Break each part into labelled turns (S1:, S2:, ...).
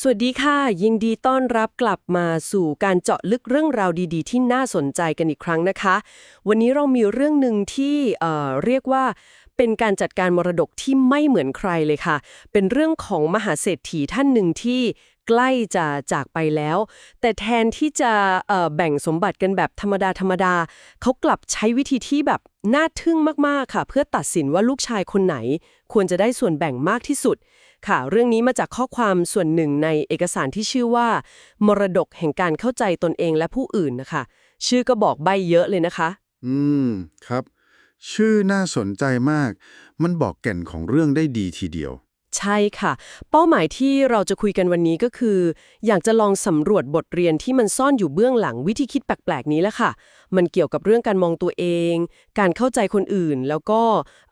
S1: สวัสดีค่ะ ยินดีต้อนรับกลับมาสู่การเจาะลึกเรื่องราวดีๆ ที่น่าสนใจกันอีกครั้งนะคะ วันนี้เรามีเรื่องหนึ่งที่เอ่อเรียกว่าเป็นการจัดการมรดกที่ไม่เหมือนใครเลยค่ะ เป็นเรื่องของมหาเศรษฐีท่านหนึ่งที่ใกล้จะจากไปแล้ว แต่แทนที่จะเอ่อแบ่งสมบัติกันแบบธรรมดาธรรมดาเขากลับใช้วิธีที่แบบน่าทึ่งมากๆค่ะ เพื่อตัดสินว่าลูกชายคนไหน ควรจะได้ส่วนแบ่งมากที่สุด ค่ะ เรื่องนี้มาจากข้อความส่วนหนึ่งในเอกสารที่ชื่อว่า มรดกแห่งการเข้าใจตนเองและผู้อื่นนะคะ ชื่อก็บอกใบเยอะเลยนะคะ
S2: อืม ครับ ชื่อน่าสนใจมาก มันบอกแก่นของเรื่องได้ดีทีเดียว
S1: ใช่ค่ะ เป้าหมายที่เราจะคุยกันวันนี้ก็คือ อยากจะลองสำรวจบทเรียนที่มันซ่อนอยู่เบื้องหลังวิธีคิดแปลกๆนี้แหละค่ะ มันเกี่ยวกับเรื่องการมองตัวเอง การเข้าใจคนอื่น แล้วก็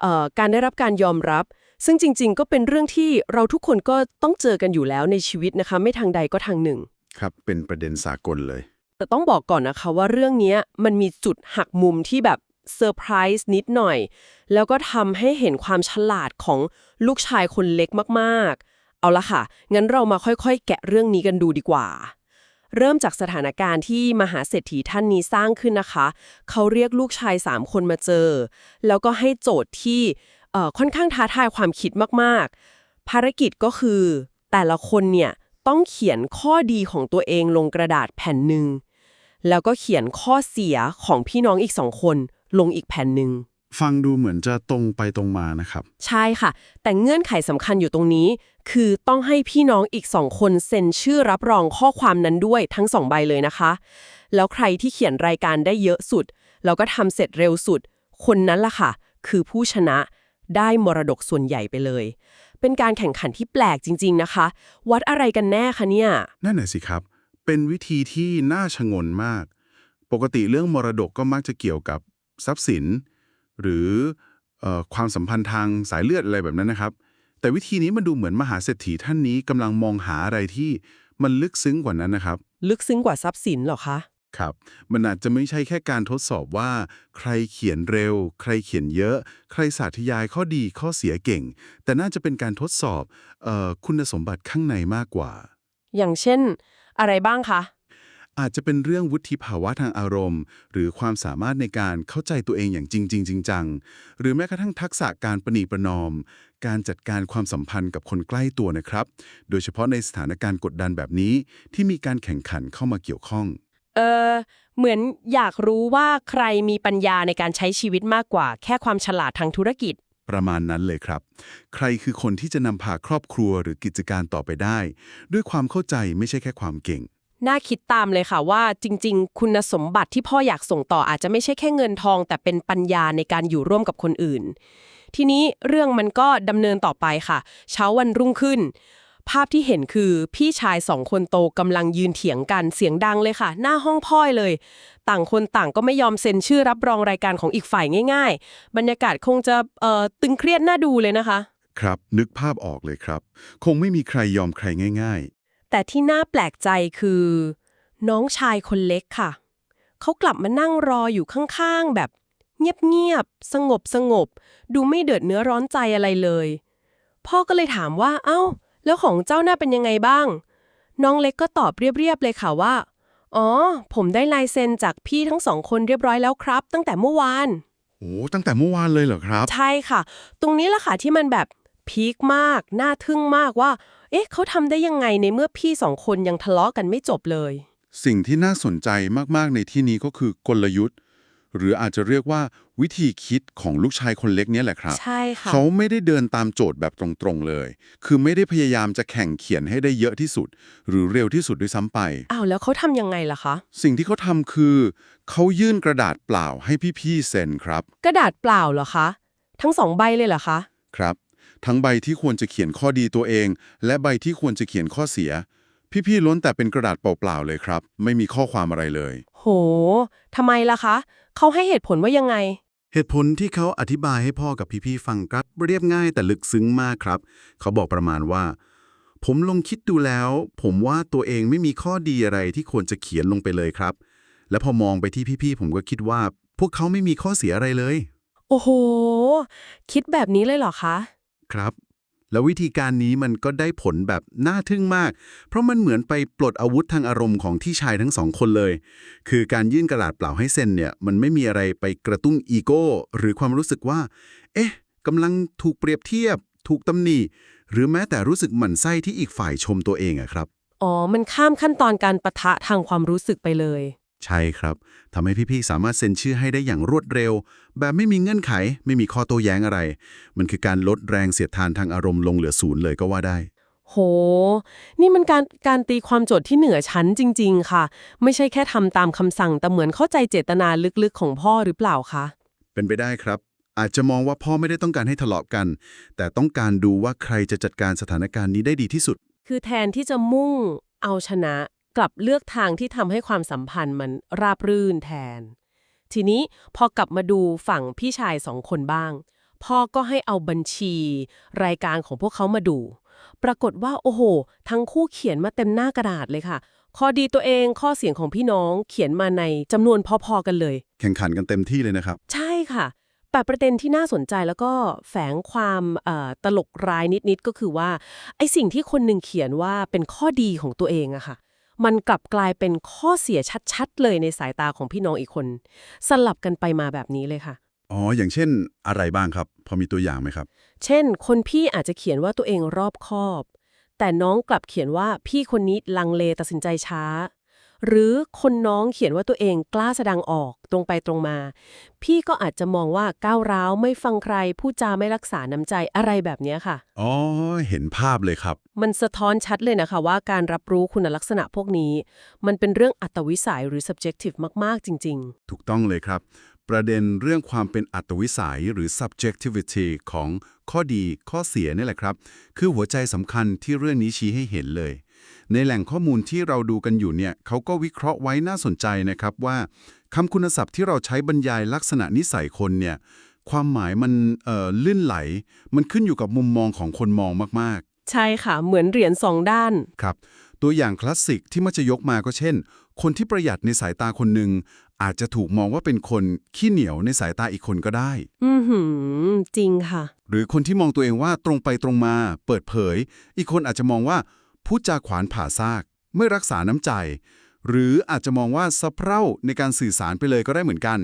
S1: เอ่อการได้รับการยอมรับ ซึ่งจริง ๆ ก็เป็นเรื่องที่เราทุกคนก็ต้องเจอกันอยู่แล้วในชีวิตนะคะ ไม่ทางใดก็ทางหนึ่ง
S2: ครับเป็นประเด็นสากลเลย
S1: แต่ต้องบอกก่อนนะคะว่าเรื่องเนี้ยมันมีจุดหักมุมที่แบบเซอร์ไพรส์นิดหน่อย แล้วก็ทำให้เห็นความฉลาดของลูกชายคนเล็กมากๆ เอาละค่ะ งั้นเรามาค่อยๆ แกะเรื่องนี้กันดูดีกว่า เริ่มจากสถานการณ์ที่มหาเศรษฐีท่านนี้สร้างขึ้นนะคะ เขาเรียกลูกชาย3คนมาเจอ แล้วก็ให้โจทย์ที่เอ่อ ค่อนข้างท้าทายความคิดมากๆ ภารกิจก็คือ แต่ละคนเนี่ยต้องเขียนข้อดีของตัวเองลงกระดาษแผ่นหนึ่งแล้วก็เขียนข้อเสียของพี่น้องอีกสองคนลงอีกแผ่นหนึ่ง
S2: ฟังดูเหมือนจะตรงไปตรงมานะครับ
S1: ใช่ค่ะ แต่เงื่อนไขสำคัญอยู่ตรงนี้ คือต้องให้พี่น้องอีกสองคนเซ็นชื่อรับรองข้อความนั้นด้วยทั้งสองใบเลยนะคะ แล้วใครที่เขียนรายการได้เยอะสุด แล้วก็ทำเสร็จเร็วสุด คนนั้นล่ะค่ะ คือผู้ชนะ ได้มรดกส่วนใหญ่ไปเลย เป็นการแข่งขันที่แปลกจริง ๆนะคะ วัดอะไรกันแน่คะเนี่ย
S2: นั่นน่ะสิครับ เป็นวิธีที่น่าชงนมาก ปกติเรื่องมรดกก็มักจะเกี่ยวกับทรัพย์สิน หรือเออความสัมพันธ์ทางสายเลือดอะไรแบบนั้นนะครับ แต่วิธีนี้มันดูเหมือนมหาเศรษฐีท่านนี้กำลังมองหาอะไรที่มันลึกซึ้งกว่านั้นนะครับ
S1: ลึกซึ้งกว่าทรัพย์สินเหรอคะ
S2: ครับ มันอาจจะไม่ใช่แค่การทดสอบว่า ใครเขียนเร็ว ใครเขียนเยอะ ใครสาธยายข้อดีข้อเสียเก่ง แต่น่าจะเป็นการทดสอบเออคุณสมบัติข้างในมากกว่า
S1: อย่างเช่น อะไรบ้างคะ
S2: อาจจะเป็นเรื่องวุฒิภาวะทางอารมณ์ หรือความสามารถในการเข้าใจตัวเองอย่างจริงจริงจังๆหรือแม้กระทั่งทักษะการประนีประนอม การจัดการความสัมพันธ์กับคนใกล้ตัวนะครับ โดยเฉพาะในสถานการณ์กดดันแบบนี้ที่มีการแข่งขันเข้ามาเกี่ยวข้อง
S1: เออเหมือนอยากรู้ว่าใครมีปัญญาในการใช้ชีวิตมากกว่า แค่ความฉลาดทางธุรกิจ
S2: ประมาณนั้นเลยครับ ใครคือคนที่จะนำพาครอบครัวหรือกิจการต่อไปได้ ด้วยความเข้าใจไม่ใช่แค่ความเก่ง
S1: น่าคิดตามเลยค่ะว่าจริง ๆ คุณสมบัติที่พ่ออยากส่งต่ออาจจะไม่ใช่แค่เงินทอง แต่เป็นปัญญาในการอยู่ร่วมกับคนอื่น ทีนี้เรื่องมันก็ดำเนินต่อไปค่ะ เช้าวันรุ่งขึ้น ภาพที่เห็นคือพี่ชายสองคนโตกำลังยืนเถียงกันเสียงดังเลยค่ะ หน้าห้องพ่อยเลย ต่างคนต่างก็ไม่ยอมเซ็นชื่อรับรองรายการของอีกฝ่ายง่าย ๆ บรรยากาศคงจะเอ่อตึงเครียดน่าดูเลยนะคะ
S2: ครับ นึกภาพออกเลยครับ คงไม่มีใครยอมใครง่าย
S1: แต่ที่น่าแปลกใจคือ น้องชายคนเล็กค่ะ เขากลับมานั่งรออยู่ข้างๆ แบบเงียบๆสงบสงบๆดูไม่เดือดเนื้อร้อนใจอะไรเลย พ่อก็เลยถามว่า เอ้า แล้วของเจ้าหน้าเป็นยังไงบ้าง น้องเล็กก็ตอบเรียบๆเลยค่ะว่า อ๋อ ผมได้ลายเซ็นจากพี่ทั้งสองคนเรียบร้อยแล้วครับ ตั้งแต่เมื่อวาน
S2: ๆโอ้ตั้งแต่เมื่อวานเลยเหรอครับ
S1: ใช่ค่ะ ตรงนี้แหละค่ะที่มันแบบพีคมาก น่าทึ่งมากว่า เอ๊ะ เขาทำได้ยังไงในเมื่อพี่สองคนยังทะเลาะกันไม่จบเลย
S2: สิ่งที่น่าสนใจมากๆในที่นี้ก็คือกลยุทธ์ หรืออาจจะเรียกว่าวิธีคิดของลูกชายคนเล็กเนี่ยแหละครับ
S1: ใช่ค่ะ
S2: เขาไม่ได้เดินตามโจทย์แบบตรงๆเลย คือไม่ได้พยายามจะแข่งเขียนให้ได้เยอะที่สุด หรือเร็วที่สุดด้วยซ้ำไป
S1: อ้าวแล้วเขาทำยังไงล่ะคะ
S2: สิ่งที่เขาทำคือ เขายื่นกระดาษเปล่าให้พี่ๆเซ็นครับ
S1: กระดาษเปล่าเหรอคะ ทั้งสองใบเลยเหรอคะ
S2: ครับ ทั้งใบที่ควรจะเขียนข้อดีตัวเอง และใบที่ควรจะเขียนข้อเสีย พี่ๆล้วนแต่เป็นกระดาษเปล่าๆเลยครับ ไม่มีข้อความอะไรเลย
S1: โหทำไมล่ะคะ เขาให้เหตุผลว่ายังไง
S3: เหตุผลที่เขาอธิบายให้พ่อกับพี่ๆฟังก็เรียบง่ายแต่ลึกซึ้งมากครับ เขาบอกประมาณว่า ผมลองคิดดูแล้ว ผมว่าตัวเองไม่มีข้อดีอะไรที่ควรจะเขียนลงไปเลยครับ และพอมองไปที่พี่ๆผมก็คิดว่า พวกเขาไม่มีข้อเสียอะไรเลย
S1: โอ้โห คิดแบบนี้เลยเหรอคะ
S3: ครับ
S2: แล้ววิธีการนี้มันก็ได้ผลแบบน่าทึ่งมาก เพราะมันเหมือนไปปลดอาวุธทางอารมณ์ของที่ชายทั้งสองคนเลย คือการยื่นกระดาษเปล่าให้เซ็นเนี่ยมันไม่มีอะไรไปกระตุ้นอีโก้ หรือความรู้สึกว่า เอ๊ะกำลังถูกเปรียบเทียบ ถูกตำหนิหรือแม้แต่รู้สึกหมั่นไส้ที่อีกฝ่ายชมตัวเองอะครับ
S1: อ๋อ มันข้ามขั้นตอนการปะทะทางความรู้สึกไปเลย
S2: ใช่ครับทำให้พี่ๆสามารถเซ็นชื่อให้ได้อย่างรวดเร็ว แบบไม่มีเงื่อนไข ไม่มีข้อโต้แย้งอะไร มันคือการลดแรงเสียดทานทางอารมณ์ลงเหลือศูนย์เลยก็ว่าได้
S1: โห นี่มันการการตีความโจทย์ที่เหนือชั้นจริง ๆ ค่ะ ไม่ใช่แค่ทำตามคำสั่งแต่เหมือนเข้าใจเจตนาลึกๆ ของพ่อหรือเปล่าคะ
S2: เป็นไปได้ครับ อาจจะมองว่าพ่อไม่ได้ต้องการให้ทะเลาะกัน แต่ต้องการดูว่าใครจะจัดการสถานการณ์นี้ได้ดีที่สุด
S1: คือแทนที่จะมุ่งเอาชนะ กลับเลือกทางที่ทำให้ความสัมพันธ์มันราบรื่นแทน ทีนี้พอกลับมาดูฝั่งพี่ชายสองคนบ้าง พ่อก็ให้เอาบัญชี รายการของพวกเขามาดู ปรากฏว่าโอ้โห ทั้งคู่เขียนมาเต็มหน้ากระดาษเลยค่ะ ข้อดีตัวเองข้อเสียงของพี่น้องเขียนมาในจำนวนพอๆกันเลย
S2: แข่งขันกันเต็มที่เลยนะครับ
S1: ใช่ค่ะแต่ประเด็นที่น่าสนใจแล้วก็แฝงความเอ่อตลกร้ายนิดๆก็คือว่าไอสิ่งที่คนหนึ่งเขียนว่าเป็นข้อดีของตัวเองอะค่ะ มันกลับกลายเป็นข้อเสียชัดๆ เลยในสายตาของพี่น้องอีกคน สลับกันไปมาแบบนี้เลยค่ะ
S2: อ๋อ อย่างเช่นอะไรบ้างครับ พอมีตัวอย่างไหมครับ
S1: เช่น คนพี่อาจจะเขียนว่าตัวเองรอบคอบ แต่น้องกลับเขียนว่าพี่คนนี้ลังเลตัดสินใจช้า หรือคนน้องเขียนว่าตัวเองกล้าแสดงออกตรงไปตรงมา พี่ก็อาจจะมองว่าก้าวร้าวไม่ฟังใครพูดจาไม่รักษาน้ำใจอะไรแบบเนี้ยค่ะ
S2: อ๋อ เห็นภาพเลยครับ
S1: มันสะท้อนชัดเลยนะคะว่าการรับรู้คุณลักษณะพวกนี้ มันเป็นเรื่องอัตวิสัยหรือ subjective มาก ๆ จริง
S2: ถูกต้องเลยครับ ประเด็นเรื่องความเป็นอัตวิสัยหรือ subjectivity ของข้อดีข้อเสียนี่แหละครับ คือหัวใจสำคัญที่เรื่องนี้ชี้ให้เห็นเลย ในแหล่งข้อมูลที่เราดูกันอยู่เนี่ยเขาก็วิเคราะห์ไว้น่าสนใจนะครับว่าคำคุณศัพท์ที่เราใช้บรรยายลักษณะนิสัยคนเนี่ยความหมายมันเอ่อลื่นไหล มันขึ้นอยู่กับมุมมองของคนมองมากๆ
S1: ๆใช่ค่ะ เหมือนเหรียญสองด้าน
S2: ครับ ตัวอย่างคลาสสิกที่มักจะยกมาก็เช่น คนที่ประหยัดในสายตาคนหนึ่งอาจจะถูกมองว่าเป็นคนขี้เหนียวในสายตาอีกคนก็ได้
S1: อือหือ จริงค่ะ
S2: หรือคนที่มองตัวเองว่าตรงไปตรงมา เปิดเผย อีกคนอาจจะมองว่า พูดจาขวานผ่าซาก ไม่รักษาน้ำใจ หรืออาจจะมองว่าสะเพร่าในการสื่อสารไปเลยก็ได้เหมือนกัน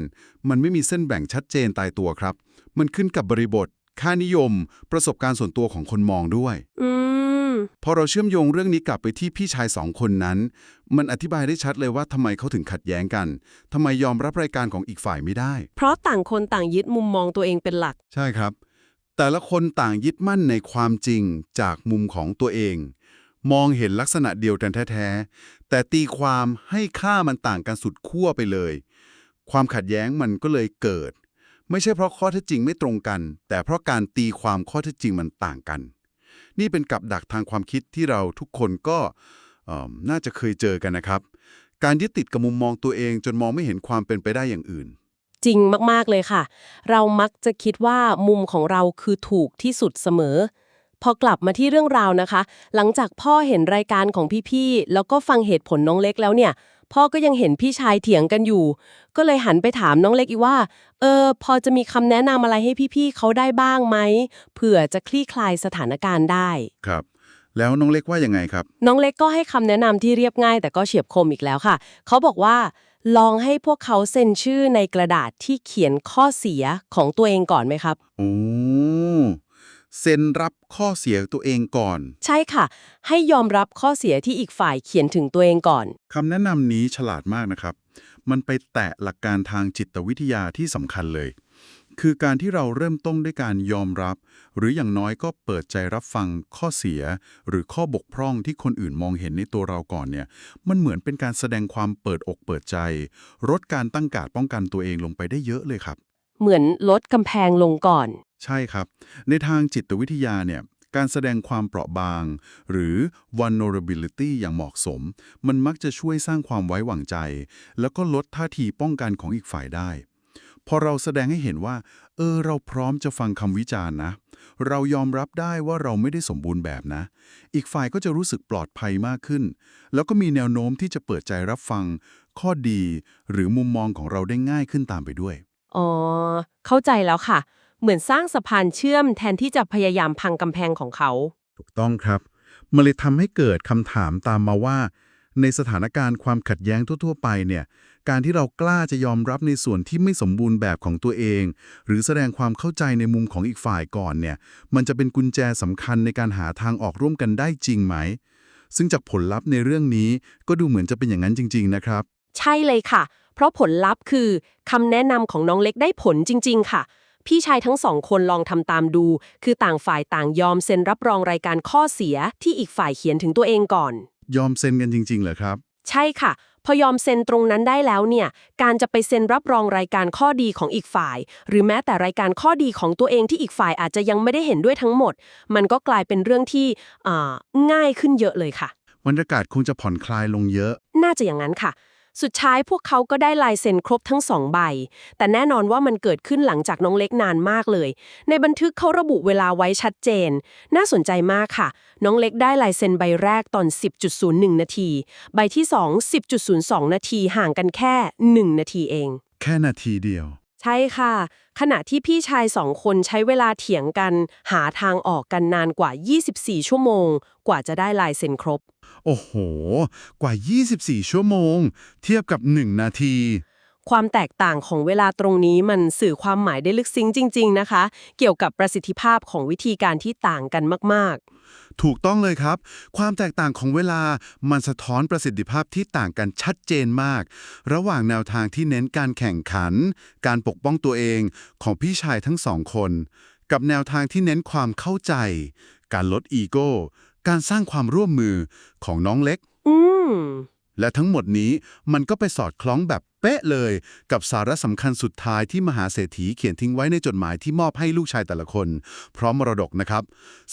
S2: มันไม่มีเส้นแบ่งชัดเจนตายตัวครับ มันขึ้นกับบริบท ค่านิยม ประสบการณ์ส่วนตัวของคนมองด้วย
S1: อืม
S2: พอเราเชื่อมโยงเรื่องนี้กลับไปที่พี่ชายสองคนนั้น มันอธิบายได้ชัดเลยว่าทำไมเขาถึงขัดแย้งกันทำไมยอมรับรายการของอีกฝ่ายไม่ได้
S1: เพราะต่างคนต่างยึดมุมมองตัวเองเป็นหลัก
S2: ใช่ครับ แต่ละคนต่างยึดมั่นในความจริงจากมุมของตัวเอง มองเห็นลักษณะเดียวกันแท้ๆ แต่ตีความให้ค่ามันต่างกันสุดขั้วไปเลย ความขัดแย้งมันก็เลยเกิด ไม่ใช่เพราะข้อเท็จจริงไม่ตรงกัน แต่เพราะการตีความข้อเท็จจริงมันต่างกัน นี่เป็นกับดักทางความคิดที่เราทุกคนก็น่าจะเคยเจอกันนะครับ การยึดติดกับมุมมองตัวเอง จนมองไม่เห็นความเป็นไปได้อย่างอื่น
S1: จริงมากๆเลยค่ะ เรามักจะคิดว่ามุมของเราคือถูกที่สุดเสมอ พอกลับมาที่เรื่องราวนะคะ หลังจากพ่อเห็นรายการของพี่ๆ แล้วก็ฟังเหตุผลน้องเล็กแล้วเนี่ย พ่อก็ยังเห็นพี่ชายเถียงกันอยู่ ก็เลยหันไปถามน้องเล็กอีกว่า เออ พอจะมีคำแนะนำอะไรให้พี่ๆ เขาได้บ้างไหม เผื่อจะคลี่คลายสถานการณ์ได้
S2: ครับ แล้วน้องเล็กว่ายังไงครับ
S1: น้องเล็กก็ให้คำแนะนำที่เรียบง่าย แต่ก็เฉียบคมอีกแล้วค่ะ เขาบอกว่า ลองให้พวกเขาเซ็นชื่อในกระดาษที่เขียนข้อเสียของตัวเองก่อนไหมครับ
S2: โอ้ เซ็นรับข้อเสียตัวเองก่อน
S1: ใช่ค่ะ ให้ยอมรับข้อเสียที่อีกฝ่ายเขียนถึงตัวเองก่อน
S2: คำแนะนำนี้ฉลาดมากนะครับ มันไปแตะหลักการทางจิตวิทยาที่สำคัญเลย คือการที่เราเริ่มต้นด้วยการยอมรับ หรืออย่างน้อยก็เปิดใจรับฟังข้อเสีย หรือข้อบกพร่องที่คนอื่นมองเห็นในตัวเราก่อนเนี่ย มันเหมือนเป็นการแสดงความเปิดอกเปิดใจลดการตั้งการดป้องกันตัวเองลงไปได้เยอะเลยครับ
S1: เหมือนลดกำแพงลงก่อน
S2: ใช่ครับ ในทางจิตวิทยาเนี่ยการแสดงความเปราะบาง หรือ vulnerability อย่างเหมาะสม มันมักจะช่วยสร้างความไว้วางใจ แล้วก็ลดท่าทีป้องกันของอีกฝ่ายได้ พอเราแสดงให้เห็นว่า เออ เราพร้อมจะฟังคำวิจารณ์นะ เรายอมรับได้ว่าเราไม่ได้สมบูรณ์แบบนะ อีกฝ่ายก็จะรู้สึกปลอดภัยมากขึ้น แล้วก็มีแนวโน้มที่จะเปิดใจรับฟัง ข้อดี หรือมุมมองของเราได้ง่ายขึ้นตามไปด้วย
S1: อ๋อ เข้าใจแล้วค่ะ เหมือนสร้างสะพานเชื่อมแทนที่จะพยายามพังกำแพงของเขา
S2: ถูกต้องครับ มันเลยทำให้เกิดคำถามตามมาว่า ในสถานการณ์ความขัดแย้งทั่ว ๆ ไปเนี่ย การที่เรากล้าจะยอมรับในส่วนที่ไม่สมบูรณ์แบบของตัวเอง หรือแสดงความเข้าใจในมุมของอีกฝ่ายก่อนเนี่ย มันจะเป็นกุญแจสำคัญในการหาทางออกร่วมกันได้จริงไหม ซึ่งจากผลลัพธ์ในเรื่องนี้ก็ดูเหมือนจะเป็นอย่างนั้นจริง ๆ นะครับ
S1: ใช่เลยค่ะ เพราะผลลัพธ์คือคำแนะนำของน้องเล็กได้ผลจริง ๆ ค่ะ พี่ชายทั้งสองคนลองทำตามดู คือต่างฝ่ายต่างยอมเซ็นรับรองรายการข้อเสียที่อีกฝ่ายเขียนถึงตัวเองก่อน
S2: ยอมเซ็นกันจริงๆเหรอครับ
S1: ใช่ค่ะ พอยอมเซ็นตรงนั้นได้แล้วเนี่ย การจะไปเซ็นรับรองรายการข้อดีของอีกฝ่าย หรือแม้แต่รายการข้อดีของตัวเองที่อีกฝ่ายอาจจะยังไม่ได้เห็นด้วยทั้งหมด มันก็กลายเป็นเรื่องที่อ่าง่ายขึ้นเยอะเลยค่ะ
S2: บรรยากาศคงจะผ่อนคลายลงเยอะ
S1: น่าจะอย่างนั้นค่ะ สุดท้ายพวกเขาก็ได้ลายเซ็นครบทั้งสองใบ แต่แน่นอนว่ามันเกิดขึ้นหลังจากน้องเล็กนานมากเลย ในบันทึกเขาระบุเวลาไว้ชัดเจน น่าสนใจมากค่ะ น้องเล็กได้ลายเซ็นใบแรกตอน 10.01 นาที ใบที่ 2 10.02 นาทีห่างกันแค่ 1 นาทีเอง
S2: แค่นาทีเดียว
S1: ใช่ค่ะ ขณะที่พี่ชายสองคนใช้เวลาเถียงกัน หาทางออกกันนานกว่า 24 ชั่วโมง กว่าจะได้ลายเซ็นครบ
S2: โอ้โห กว่า 24 ชั่วโมง เทียบกับ 1 นาที
S1: ความแตกต่างของเวลาตรงนี้มันสื่อความหมายได้ลึกซึ้งจริง ๆ นะคะ เกี่ยวกับประสิทธิภาพของวิธีการที่ต่างกันมาก
S2: ถูกต้องเลยครับ ความแตกต่างของเวลามันสะท้อนประสิทธิภาพที่ต่างกันชัดเจนมาก ระหว่างแนวทางที่เน้นการแข่งขัน การปกป้องตัวเองของพี่ชายทั้งสองคน กับแนวทางที่เน้นความเข้าใจ การลดอีโก้ การสร้างความร่วมมือของน้องเล็ก
S1: ๆอืม
S2: และทั้งหมดนี้มันก็ไปสอดคล้องแบบ เป๊ะเลยกับสาระสำคัญสุดท้ายที่มหาเศรษฐีเขียนทิ้งไว้ในจดหมายที่มอบให้ลูกชายแต่ละคน พร้อมมรดกนะครับ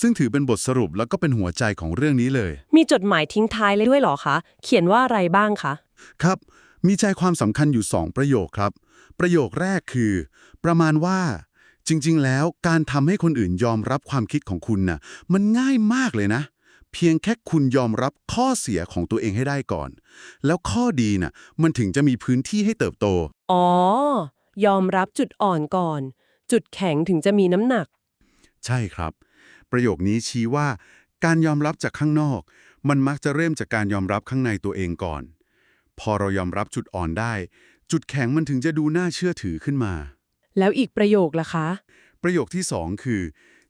S2: ซึ่งถือเป็นบทสรุปแล้วก็เป็นหัวใจของเรื่องนี้เลย
S1: มีจดหมายทิ้งท้ายเลยด้วยเหรอคะ เขียนว่าอะไรบ้างคะ
S2: ครับ มีใจความสำคัญอยู่ 2 ประโยคครับ ประโยคแรกคือ ประมาณว่า จริง ๆ แล้วการทำให้คนอื่นยอมรับความคิดของคุณน่ะมันง่ายมากเลยนะ เพียงแค่คุณยอมรับข้อเสียของตัวเองให้ได้ก่อน แล้วข้อดีน่ะมันถึงจะมีพื้นที่ให้เติบโต
S1: อ๋อ ยอมรับจุดอ่อนก่อน จุดแข็งถึงจะมีน้ำหนัก
S2: ใช่ครับ ประโยคนี้ชี้ว่า การยอมรับจากข้างนอก มันมักจะเริ่มจากการยอมรับข้างในตัวเองก่อน พอเรายอมรับจุดอ่อนได้ จุดแข็งมันถึงจะดูน่าเชื่อถือขึ้นมา
S1: แล้วอีกประโยคล่ะคะ
S2: ประโยคที่สองคือ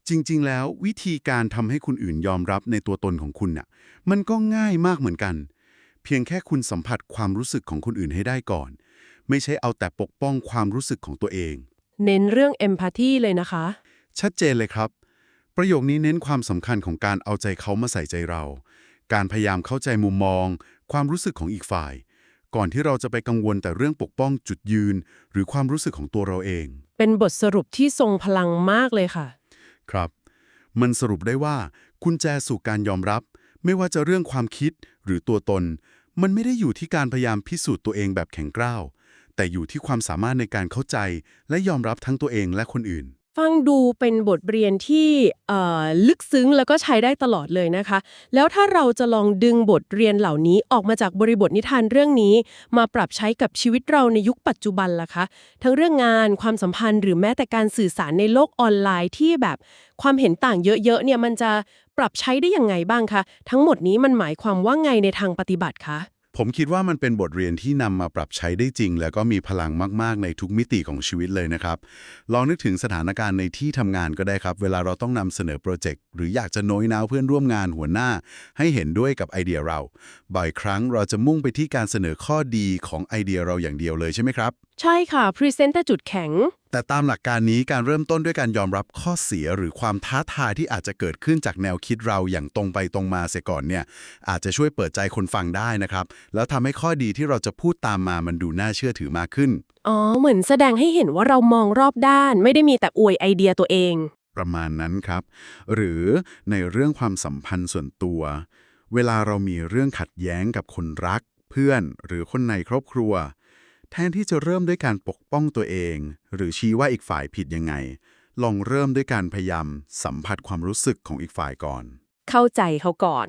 S2: จริงๆ แล้ววิธีการทำให้คนอื่นยอมรับในตัวตนของคุณน่ะมันก็ง่ายมากเหมือนกัน เพียงแค่คุณสัมผัสความรู้สึกของคนอื่นให้ได้ก่อน ไม่ใช่เอาแต่ปกป้องความรู้สึกของตัวเอง
S1: เน้นเรื่อง empathy เลยนะคะ
S2: ชัดเจนเลยครับ ประโยคนี้เน้นความสำคัญของการเอาใจเขามาใส่ใจเรา การพยายามเข้าใจมุมมอง ความรู้สึกของอีกฝ่าย ก่อนที่เราจะไปกังวลแต่เรื่องปกป้องจุดยืน หรือความรู้สึกของตัวเราเอง
S1: เป็นบทสรุปที่ทรงพลังมากเลยค่ะ
S2: ครับ มันสรุปได้ว่ากุญแจสู่การยอมรับ ไม่ว่าจะเรื่องความคิดหรือตัวตน มันไม่ได้อยู่ที่การพยายามพิสูจน์ตัวเองแบบแข็งกร้าว แต่อยู่ที่ความสามารถในการเข้าใจและยอมรับทั้งตัวเองและคนอื่น
S1: ฟังดูเป็นบทเรียนที่เอ่อลึกซึ้งแล้วก็ใช้ได้ตลอดเลยนะคะ แล้วถ้าเราจะลองดึงบทเรียนเหล่านี้ออกมาจากบริบทนิทานเรื่องนี้ มาปรับใช้กับชีวิตเราในยุคปัจจุบันล่ะคะ ทั้งเรื่องงานความสัมพันธ์หรือแม้แต่การสื่อสารในโลกออนไลน์ที่แบบความเห็นต่างเยอะๆเนี่ยมันจะปรับใช้ได้ยังไงบ้างคะทั้งหมดนี้มันหมายความว่าไงในทางปฏิบัติคะ
S2: ผมคิดว่ามันเป็นบทเรียนที่นำมาปรับใช้ได้จริง แล้วก็มีพลังมาก ๆ ในทุกมิติของชีวิตเลยนะครับ ลองนึกถึงสถานการณ์ในที่ทำงานก็ได้ครับ เวลาเราต้องนำเสนอโปรเจกต์หรืออยากจะโน้ยน้าวเพื่อนร่วมงานหัวหน้า ให้เห็นด้วยกับไอเดียเรา บ่อยครั้งเราจะมุ่งไปที่การเสนอข้อดีของไอเดียเราอย่างเดียวเลยใช่ไหมครับ
S1: ใช่ค่ะ พรีเซนต์แต่จุดแข็ง
S2: แต่ตามหลักการนี้การเริ่มต้นด้วยการยอมรับข้อเสียหรือความท้าทายที่อาจจะเกิดขึ้นจากแนวคิดเราอย่างตรงไปตรงมาเสียก่อนเนี่ย อาจจะช่วยเปิดใจคนฟังได้นะครับ แล้วทำให้ข้อดีที่เราจะพูดตามมามันดูน่าเชื่อถือมากขึ้น
S1: อ๋อ เหมือนแสดงให้เห็นว่าเรามองรอบด้าน ไม่ได้มีแต่อวยไอเดียตัวเอง
S2: ประมาณนั้นครับ หรือในเรื่องความสัมพันธ์ส่วนตัว เวลาเรามีเรื่องขัดแย้งกับคนรัก เพื่อน หรือคนในครอบครัว แทนที่จะเริ่มด้วยการปกป้องตัวเอง หรือชี้ว่าอีกฝ่ายผิดยังไง ลองเริ่มด้วยการพยายามสัมผัสความรู้สึกของอีกฝ่ายก่อน
S1: เข้าใจเขาก่อน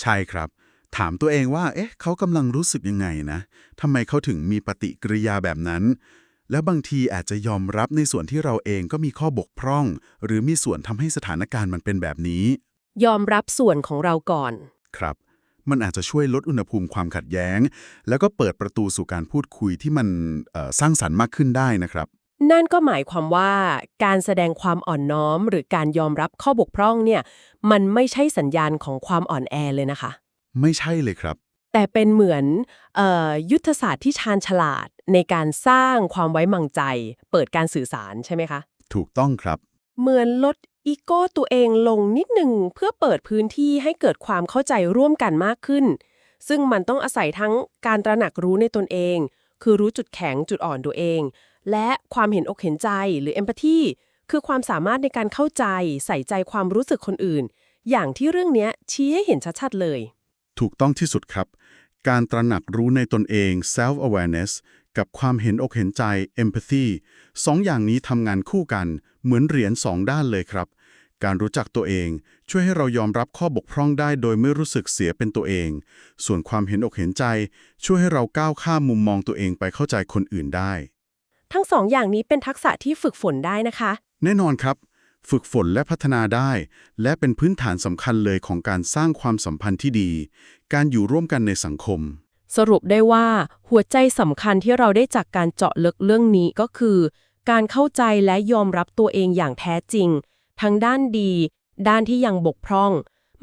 S2: ใช่ครับ ถามตัวเองว่า เอ๊ะ เขากำลังรู้สึกยังไงนะทำไมเขาถึงมีปฏิกิริยาแบบนั้น และบางทีอาจจะยอมรับในส่วนที่เราเองก็มีข้อบกพร่อง หรือมีส่วนทำให้สถานการณ์มันเป็นแบบนี้
S1: ยอมรับส่วนของเราก่อน
S2: ครับ มันอาจจะช่วยลดอุณหภูมิความขัดแย้ง แล้วก็เปิดประตูสู่การพูดคุยที่มันเอ่อสร้างสรรค์มากขึ้นได้นะครับ
S1: นั่นก็หมายความว่าการแสดงความอ่อนน้อม หรือการยอมรับข้อบกพร่องเนี่ยมันไม่ใช่สัญญาณของความอ่อนแอเลยนะคะ
S2: ไม่ใช่เลยครับ
S1: แต่เป็นเหมือนเออยุทธศาสตร์ที่ชาญฉลาดในการสร้างความไว้มั่งใจ เปิดการสื่อสารใช่ไหมคะ
S2: ถูกต้องครับ
S1: เหมือนลด อีโก้ตัวเองลงนิดหนึ่งเพื่อเปิดพื้นที่ให้เกิดความเข้าใจร่วมกันมากขึ้น ซึ่งมันต้องอาศัยทั้งการตระหนักรู้ในตนเอง คือรู้จุดแข็งจุดอ่อนตัวเอง และความเห็นอกเห็นใจหรือ empathy คือความสามารถในการเข้าใจใส่ใจความรู้สึกคนอื่น อย่างที่เรื่องนี้ชี้ให้เห็นชัดๆเลย
S2: ถูกต้องที่สุดครับ การตระหนักรู้ในตนเอง self awareness กับความเห็นอกเห็นใจ empathy สองอย่างนี้ทำงานคู่กัน เหมือนเหรียญสองด้านเลยครับ การรู้จักตัวเอง ช่วยให้เรายอมรับข้อบกพร่องได้โดยไม่รู้สึกเสียเป็นตัวเอง ส่วนความเห็นอกเห็นใจ ช่วยให้เราก้าวข้ามมุมมองตัวเองไปเข้าใจคนอื่นได้
S1: ทั้งสองอย่างนี้เป็นทักษะที่ฝึกฝนได้นะคะ
S2: แน่นอนครับ ฝึกฝนและพัฒนาได้ และเป็นพื้นฐานสำคัญเลยของการสร้างความสัมพันธ์ที่ดี การอยู่ร่วมกันในสังคม
S1: สรุปได้ว่าหัวใจสำคัญที่เราได้จากการเจาะลึกเรื่องนี้ก็คือ การเข้าใจและยอมรับตัวเองอย่างแท้จริง ทั้งด้านดี ด้านที่ยังบกพร่อง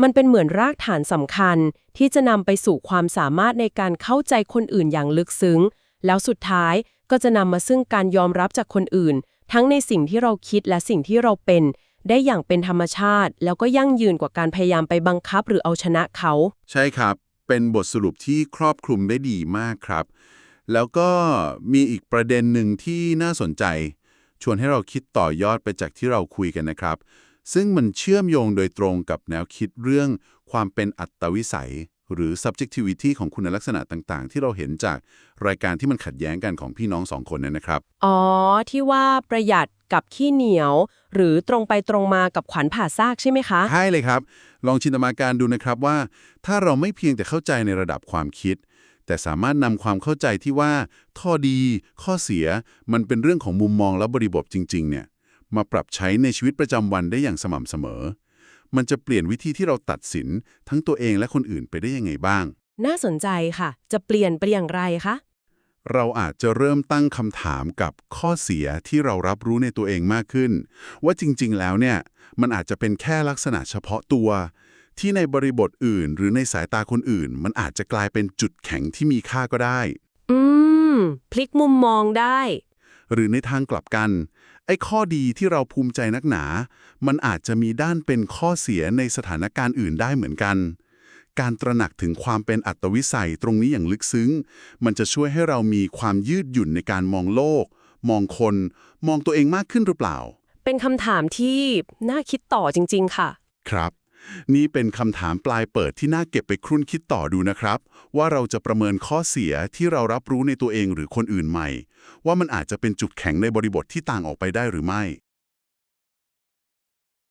S1: มันเป็นเหมือนรากฐานสำคัญที่จะนำไปสู่ความสามารถในการเข้าใจคนอื่นอย่างลึกซึ้ง แล้วสุดท้ายก็จะนำมาซึ่งการยอมรับจากคนอื่น ทั้งในสิ่งที่เราคิดและสิ่งที่เราเป็น ได้อย่างเป็นธรรมชาติ แล้วก็ยั่งยืนกว่าการพยายามไปบังคับหรือเอาชนะเขา
S2: ใช่ครับ เป็นบทสรุปที่ครอบคลุมได้ดีมากครับ แล้วก็มีอีกประเด็นหนึ่งที่น่าสนใจ ชวนให้เราคิดต่อยอดไปจากที่เราคุยกันนะครับ ซึ่งมันเชื่อมโยงโดยตรงกับแนวคิดเรื่องความเป็นอัตวิสัย หรือ subjectivity ของคุณลักษณะต่างๆ ที่เราเห็นจากรายการที่มันขัดแย้งกันของพี่น้องสองคนเนยนะครับ
S1: อ๋อ ที่ว่าประหยัดกับขี้เหนียว หรือตรงไปตรงมากับขวัญผ่าซากใช่ไหมคะ
S2: ใช่เลยครับ ลองจินตนาการดูนะครับว่า ถ้าเราไม่เพียงแต่เข้าใจในระดับความคิด แต่สามารถนำความเข้าใจที่ว่า ข้อดี ข้อเสีย มันเป็นเรื่องของมุมมองและบริบทจริง ๆ เนี่ย มาปรับใช้ในชีวิตประจำวันได้อย่างสม่ำเสมอ มันจะเปลี่ยนวิธีที่เราตัดสิน ทั้งตัวเองและคนอื่นไปได้ยังไงบ้าง
S1: น่าสนใจค่ะ จะเปลี่ยนไปอย่างไรคะ
S2: เราอาจจะเริ่มตั้งคำถามกับข้อเสียที่เรารับรู้ในตัวเองมากขึ้น ว่าจริง ๆ แล้วเนี่ย มันอาจจะเป็นแค่ลักษณะเฉพาะตัว ที่ในบริบทอื่น หรือในสายตาคนอื่น มันอาจจะกลายเป็นจุดแข็งที่มีค่าก็ได้
S1: อืม พลิกมุมมองได้
S2: หรือในทางกลับกัน ไอ้ข้อดีที่เราภูมิใจนักหนา มันอาจจะมีด้านเป็นข้อเสียในสถานการณ์อื่นได้เหมือนกัน การตระหนักถึงความเป็นอัตวิสัยตรงนี้อย่างลึกซึ้ง มันจะช่วยให้เรามีความยืดหยุ่นในการมองโลก มองคน มองตัวเองมากขึ้นหรือเปล่า
S1: เป็นคำถามที่น่าคิดต่อจริง ๆ ค่ะ
S2: ครับ นี่เป็นคำถามปลายเปิดที่น่าเก็บไปครุ่นคิดต่อดูนะครับ ว่าเราจะประเมินข้อเสียที่เรารับรู้ในตัวเองหรือคนอื่นใหม่ ว่ามันอาจจะเป็นจุดแข็งในบริบทที่ต่างออกไปได้หรือไม่